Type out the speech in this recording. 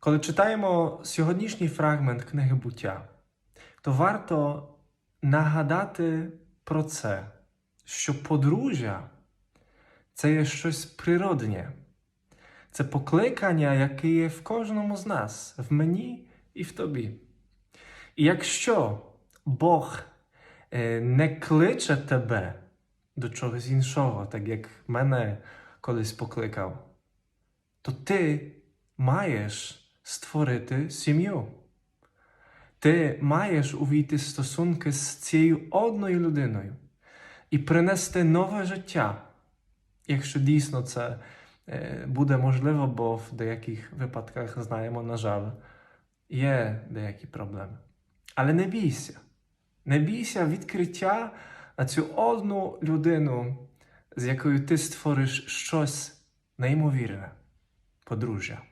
Коли читаємо сьогоднішній фрагмент книги буття, то варто нагадати про це, що подружжя це є щось природнє, це покликання, яке є в кожному з нас, в мені і в тобі. І якщо Бог е, не кличе тебе до чогось іншого, так як мене колись покликав, то ти маєш створити сім'ю. Ти маєш увійти в стосунки з цією одною людиною і принести нове життя, якщо дійсно це е, буде можливо, бо в деяких випадках знаємо, на жаль, є деякі проблеми. Але не бійся. Не бійся відкриття на цю одну людину, з якою ти створиш щось неймовірне, подружжя.